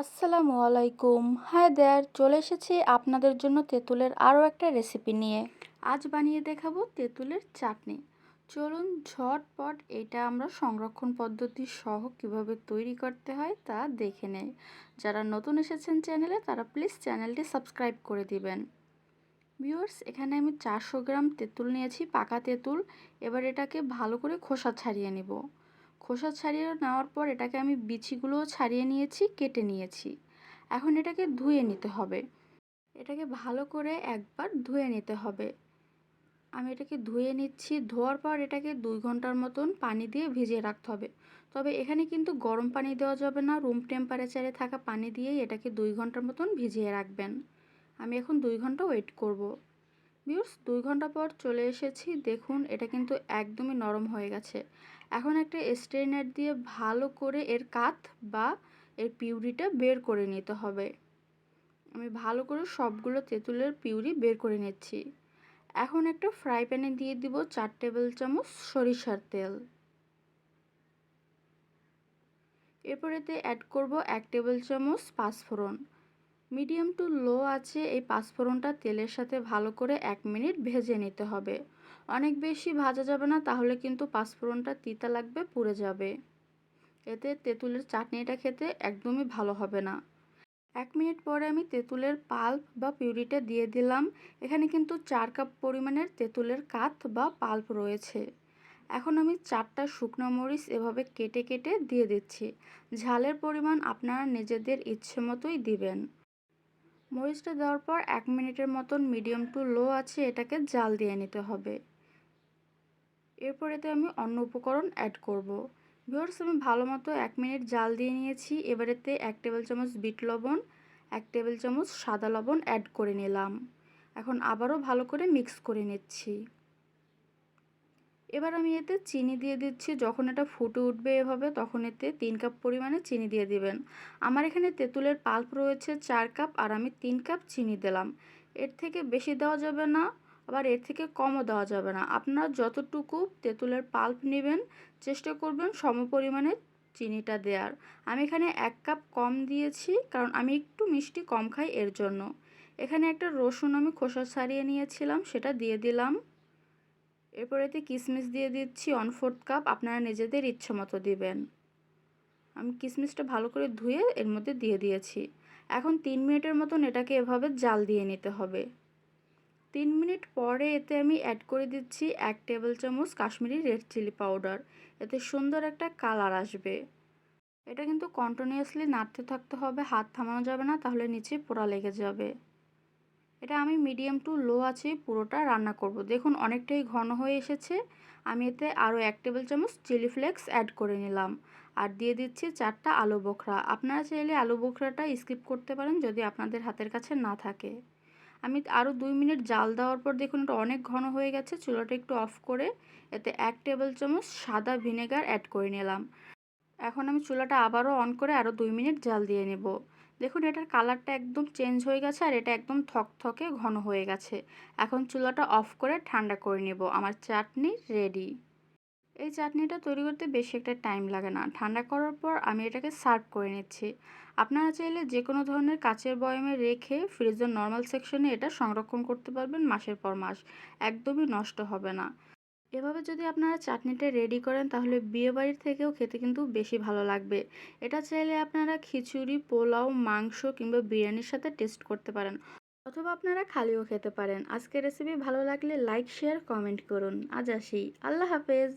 আসসালামু আলাইকুম। Hi there, চলে এসেছি আপনাদের জন্য তেঁতুলের আরও একটা রেসিপি নিয়ে। আজ বানিয়ে দেখাবো তেঁতুলের চাটনি। চলুন ঝটপট এটা আমরা সংরক্ষণ পদ্ধতি সহ কীভাবে তৈরি করতে হয় তা দেখে নেই। যারা নতুন এসেছেন চ্যানেলে, তারা প্লিজ চ্যানেলটি সাবস্ক্রাইব করে দিবেন। ভিউয়ার্স, এখানে আমি চারশো গ্রাম তেঁতুল নিয়েছি, পাকা তেঁতুল। এবার এটাকে ভালো করে খোসা ছাড়িয়ে নেব। খোসা ছাড়িয়ে নেওয়ার পর এটাকে আমি বিচিগুলোও ছাড়িয়ে নিয়েছি, কেটে নিয়েছি। এখন এটাকে ধুয়ে নিতে হবে। এটাকে ভালো করে একবার ধুয়ে নিতে হবে। আমি এটাকে ধুয়ে নিচ্ছি, ধোয়ার পর এটাকে দুই ঘণ্টার মতন পানি দিয়ে ভিজিয়ে রাখতে হবে। তবে এখানে কিন্তু গরম পানি দেওয়া যাবে না, রুম টেম্পারেচারে থাকা পানি দিয়েই এটাকে দুই ঘণ্টার মতন ভিজিয়ে রাখবেন। আমি এখন দুই ঘণ্টা ওয়েট করব। বিউস দুই ঘণ্টা পর চলে এসেছি। দেখুন, এটা কিন্তু একদমই নরম হয়ে গেছে। এখন একটা স্ট্রেনার দিয়ে ভালো করে এর কাত বা এর পিউরিটা বের করে নিতে হবে। আমি ভালো করে সবগুলো তেঁতুলের পিউরি বের করে নিচ্ছি। এখন একটা ফ্রাই প্যানে দিয়ে দিব চার টেবিল চামচ সরিষার তেল। এরপরেতে অ্যাড করব এক টেবিল চামচ পাঁচফোড়ন। মিডিয়াম টু লো আছে এই পাঁচফোড়নটা তেলের সাথে ভালো করে এক মিনিট ভেজে নিতে হবে। অনেক বেশি ভাজা যাবে না, তাহলে কিন্তু পাঁচফোড়নটা তিতা লাগবে, পুড়ে যাবে। এতে তেঁতুলের চাটনিটা খেতে একদমই ভালো হবে না। এক মিনিট পরে আমি তেঁতুলের পাল্প বা পিউরিটা দিয়ে দিলাম। এখানে কিন্তু চার কাপ পরিমাণের তেঁতুলের কাত বা পাল্প রয়েছে। এখন আমি চারটা শুকনো মরিচ এভাবে কেটে কেটে দিয়ে দিচ্ছি। ঝালের পরিমাণ আপনারা নিজেদের ইচ্ছে মতোই দিবেন। মরিচটা দেওয়ার পর এক মিনিটের মতন মিডিয়াম টু লো আছে এটাকে জাল দিয়ে নিতে হবে। এরপর এতে আমি অন্য উপকরণ অ্যাড করব। ভিওর্স আমি ভালো মতো এক মিনিট জাল দিয়ে নিয়েছি। এবার এতে এক টেবিল চামচ বিট লবণ, এক টেবিল চামচ সাদা লবণ অ্যাড করে নিলাম। এখন আবারও ভালো করে মিক্স করে নিচ্ছি। এবার আমি এতে চিনি দিয়ে দিচ্ছি। যখন এটা ফুটে উঠবে এভাবে, তখন এতে তিন কাপ পরিমাণে চিনি দিয়ে দিবেন। আমার এখানে তেঁতুলের পাল্প রয়েছে চার কাপ আর আমি তিন কাপ চিনি দিলাম। এর থেকে বেশি দেওয়া যাবে না, আবার এর থেকে কমও দেওয়া যাবে না। আপনারা যতটুকু তেঁতুলের পাল্প নেবেন, চেষ্টা করবেন সম পরিমাণে চিনিটা দেওয়ার। আমি এখানে এক কাপ কম দিয়েছি, কারণ আমি একটু মিষ্টি কম খাই এর জন্য। এখানে একটা রসুন আমি খোসা ছাড়িয়ে নিয়েছিলাম, সেটা দিয়ে দিলাম। এরপর এতে কিশমিশ দিয়ে দিচ্ছি ওয়ান ফোর্থ কাপ আপনারা নিজেদের ইচ্ছে মতো দিবেন। আমি কিশমিশটা ভালো করে ধুয়ে এর মধ্যে দিয়ে দিয়েছি। এখন তিন মিনিটের মতন এটাকে এভাবে জাল দিয়ে নিতে হবে। তিন মিনিট পরে এতে আমি অ্যাড করে দিচ্ছি এক টেবিল চামচ কাশ্মীরি রেড চিলি পাউডার এতে সুন্দর একটা কালার আসবে। এটা কিন্তু কন্টিনিউয়াসলি নাড়তে থাকতে হবে, হাত থামানো যাবে না, তাহলে নিচে পোড়া লেগে যাবে। এটা আমি মিডিয়াম টু লো আছে, পুরোটা রান্না করব। দেখুন, অনেকটাই ঘন হয়ে এসেছে। আমি এতে আরও এক টেবিল চামচ চিলি ফ্লেক্স অ্যাড করে নিলাম। আর দিয়ে দিচ্ছি চারটা আলু বোখরা। আপনারা চাইলে আলু বোখরাটা স্কিপ করতে পারেন যদি আপনাদের হাতের কাছে না থাকে। আমি আরও দুই মিনিট জাল দেওয়ার পর দেখুন, এটা অনেক ঘন হয়ে গেছে। চুলাটা একটু অফ করে এতে এক টেবিল চামচ সাদা ভিনেগার অ্যাড করে নিলাম। এখন আমি চুলাটা আবারও অন করে আরও দুই মিনিট জাল দিয়ে নেব। দেখুন, এটার কালারটা একদম চেঞ্জ হয়ে গেছে আর এটা একদম থকথকে ঘন হয়ে গেছে। এখন চুলাটা অফ করে ঠান্ডা করে নেব। আমার চাটনি রেডি। এই চাটনিটা তৈরি করতে বেশি একটা টাইম লাগে না। ঠান্ডা করার পর আমি এটাকে সার্ভ করে নিচ্ছি। আপনারা চাইলে যে কোনো ধরনের কাচের বয়মে রেখে ফ্রিজের নর্মাল সেকশনে এটা সংরক্ষণ করতে পারবেন মাসের পর মাস। একদমই নষ্ট হবে না। এভাবে যদি আপনারা চাটনিটা রেডি করেন, তাহলে বিয়েবাড়ির থেকেও খেতে কিন্তু বেশি ভালো লাগবে। এটা চাইলে আপনারা খিচুড়ি, পোলাও, মাংস কিংবা বিরিয়ানির সাথে টেস্ট করতে পারেন অথবা আপনারা খালিও খেতে পারেন। আজকের রেসিপি ভালো লাগলে লাইক শেয়ার কমেন্ট করুন। আজ আসি। আল্লাহ হাফেজ।